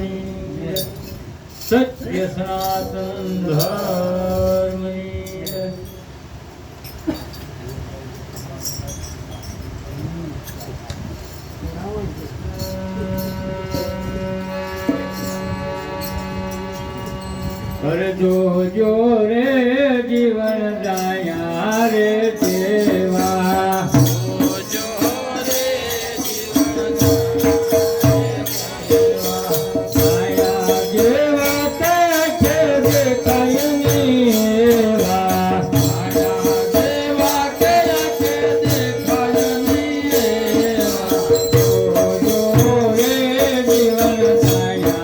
ધર્મની સત્ય સનાતન ધર્મની કરજો જો રે જીવન દયા રે સેવા